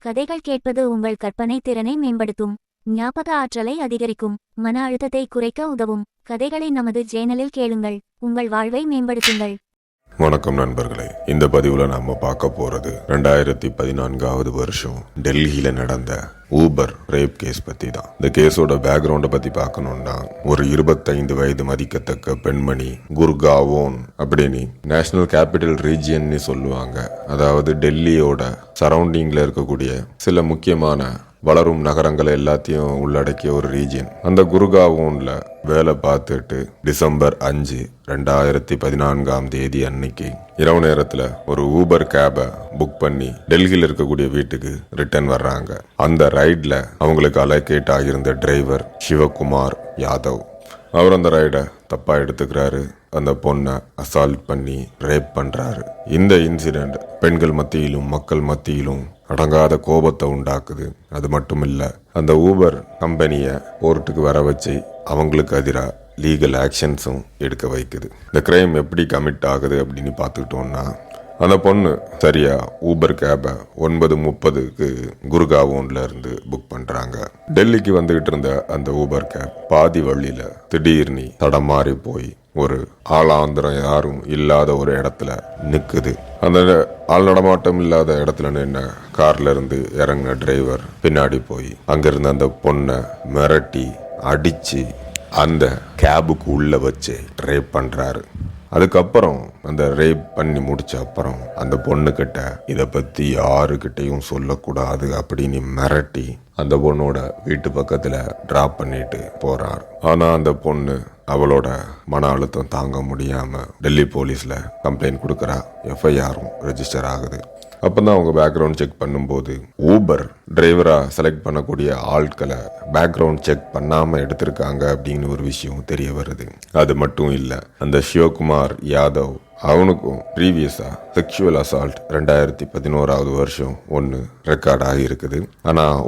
கதைகள் கேட்பது உங்கள் கற்பனை திறனை மேம்படுத்தும். ஞாபக ஆற்றலை அதிகரிக்கும். மன அழுத்தத்தை குறைக்க உதவும். கதைகளை நமது சேனலில் கேளுங்கள். உங்கள் வாழ்வை மேம்படுத்துங்கள். வணக்கம் நண்பர்களே. இந்த பதிவில் நாம பார்க்க போறது ரெண்டாயிரத்தி பதினான்காவது வருஷம் டெல்லியில நடந்த ஊபர் ரேப் கேஸ் பத்தி தான் இந்த கேஸோட பேக்ரவுண்டை பத்தி பார்க்கணும்னா ஒரு இருபத்தைந்து வயது மதிக்கத்தக்க பெண்மணி குர்காவோன் அப்படின்னு நேஷனல் கேபிட்டல் ரீஜியன்னு சொல்லுவாங்க. அதாவது டெல்லியோட சரௌண்டிங்ல இருக்கக்கூடிய சில முக்கியமான வளரும் நகரங்களை எல்லாத்தையும் உள்ளடக்கிய ஒரு ரீஜியன் அந்த குருகாவூனில் வேலை பார்த்துட்டு டிசம்பர் அஞ்சு ரெண்டாயிரத்தி பதினான்காம் தேதி அன்னைக்கு இரவு நேரத்தில் ஒரு ஊபர் கேபை புக் பண்ணி டெல்லியில் இருக்கக்கூடிய வீட்டுக்கு ரிட்டர்ன் வர்றாங்க. அந்த ரைடில் அவங்களுக்கு அலோகேட் ஆகியிருந்த டிரைவர் சிவகுமார் யாதவ். அவர் அந்த ரைடை தப்பாக எடுத்துக்கிறாரு. அந்த பொண்ணை அசால்ட் பண்ணி ரேப் பண்ணுறாரு இந்த இன்சிடெண்ட் பெண்கள் மத்தியிலும் மக்கள் மத்தியிலும் அடங்காத கோபத்தை உண்டாக்குது. அது மட்டும் இல்லை அந்த ஊபர் கம்பெனியை கோர்ட்டுக்கு வர வச்சு அவங்களுக்கு எதிராக லீகல் ஆக்ஷன்ஸும் எடுக்க வைக்குது. இந்த கிரைம் எப்படி கமிட் ஆகுது அப்படின்னு பார்த்துக்கிட்டோம்னா அந்த பொண்ணு சரியா ஊபர் கேபை ஒன்பது முப்பதுக்கு குருகாவோன்ல இருந்து புக் பண்றாங்க. டெல்லிக்கு வந்துகிட்டு இருந்த அந்த ஊபர் கேப் பாதி வழியில திடீர்னு தடமாறி போய் ஒரு ஆளாந்திரம் யாரும் இல்லாத ஒரு இடத்துல நிற்குது அந்த ஆள் நடமாட்டம் இல்லாத இடத்துல நின்ன கார்ல இருந்து இறங்கின டிரைவர் பின்னாடி போய் அங்கிருந்து அந்த பொண்ணை மிரட்டி அடிச்சு அந்த கேபுக்கு உள்ள வச்சு ரேப் பண்றாரு. அதுக்கப்புறம் அந்த ரேப் பண்ணி முடிச்ச அப்புறம் அந்த பொண்ணுக்கிட்ட இதை பத்தி யாருக்கிட்டையும் சொல்லக்கூடாது அப்படின்னு மிரட்டி அந்த பொண்ணோட வீட்டு பக்கத்துல டிராப் பண்ணிட்டு போறார். ஆனா அந்த பொண்ணு அவளோட மன அழுத்தம் தாங்க முடியாமல் டெல்லி போலீஸில் கம்ப்ளைண்ட் கொடுக்குறா. எஃப்ஐஆரும் ரெஜிஸ்டர் ஆகுது. அப்போ தான் அவங்க பேக்ரவுண்ட் செக் பண்ணும்போது ஊபர் டிரைவராக செலக்ட் பண்ணக்கூடிய ஆட்களை பேக்ரவுண்ட் செக் பண்ணாமல் எடுத்திருக்காங்க அப்படின்னு ஒரு விஷயம் தெரிய வருது. அது மட்டும் இல்லை அந்த சிவகுமார் யாதவ் அவனுக்கும் ப்ரீவியஸாக செக்ஷுவல் அசால்ட் ரெண்டாயிரத்தி பதினோராவது வருஷம் ஒன்று ரெக்கார்ட் ஆகி இருக்குது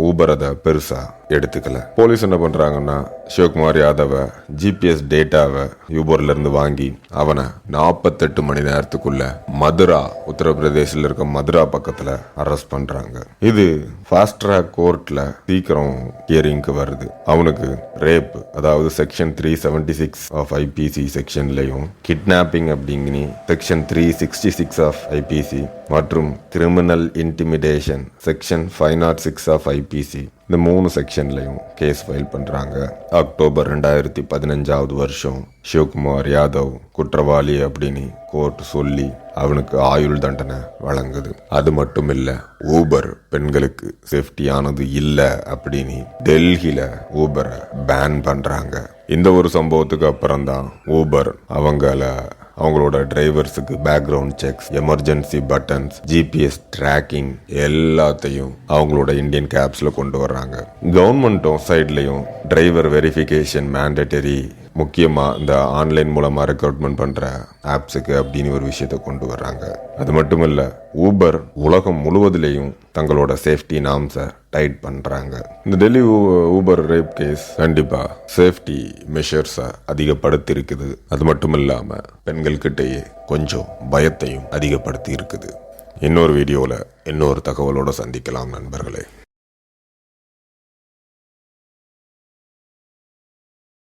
ஊபர் அதை பெருசாக எடுத்துக்கல. போலீஸ் என்ன பண்ணுறாங்கன்னா சிவகுமார் யாதவை ஜிபிஎஸ் டேட்டாவை யூபர்லேருந்து வாங்கி அவனை நாற்பத்தெட்டு மணி நேரத்துக்குள்ள மதுரா உத்தரப்பிரதேசில் இருக்க மதுரா பக்கத்தில் அரெஸ்ட் பண்ணுறாங்க இது ஃபாஸ்ட் ட்ராக் கோர்ட்டில் சீக்கிரம் ஹியரிங்க்கு வருது. அவனுக்கு ரேப் அதாவது section three seventy six of IPC செக்ஷன்லையும் kidnapping அப்படிங்கினி section three sixty six of IPC மற்றும் criminal intimidation section five nought six of IPC இந்த மூணு செக்ஷன்லையும் கேஸ் ஃபைல் பண்ணுறாங்க அக்டோபர் ரெண்டாயிரத்தி பதினஞ்சாவது வருஷம் சிவகுமார் யாதவ் குற்றவாளி அப்படின்னு கோர்ட் சொல்லி அவனுக்கு ஆயுள் தண்டனை வழங்குது. அது மட்டும் இல்லை ஊபர் பெண்களுக்கு சேஃப்டியானது இல்லை அப்படின்னு டெல்லியில் ஊபரை பேன் பண்ணுறாங்க இந்த ஒரு சம்பவத்துக்கு அப்புறம் தான் ஊபர் அவங்கள அவங்களோட டிரைவர்ஸுக்கு background checks emergency buttons GPS tracking எல்லாத்தையும் அவங்களோட இந்தியன் கேப்ஸில் கொண்டு வர்றாங்க. கவர்மெண்ட்டும் சைட்லையும் டிரைவர் வெரிஃபிகேஷன் மேண்டட்டரி முக்கியமாக இந்த ஆன்லைன் மூலமாக ரெக்ரூட்மெண்ட் பண்ணுற ஆப்ஸுக்கு அப்படின்னு ஒரு விஷயத்தை கொண்டு வர்றாங்க. அது மட்டும் இல்லை ஊபர் உலகம் முழுவதிலையும் தங்களோட சேஃப்டி நாம்ஸை டைட் பண்ணுறாங்க இந்த டெல்லி ஊ- ஊபர் ரேப் கேஸ் கண்டிப்பாக சேஃப்டி மெஷர்ஸை அதிகப்படுத்தி இருக்குது அது மட்டும் இல்லாமல் பெண்கள்கிட்டயே கொஞ்சம் பயத்தையும் அதிகப்படுத்தி இருக்குது இன்னொரு வீடியோவில் இன்னொரு தகவலோடு சந்திக்கலாம் நண்பர்களே.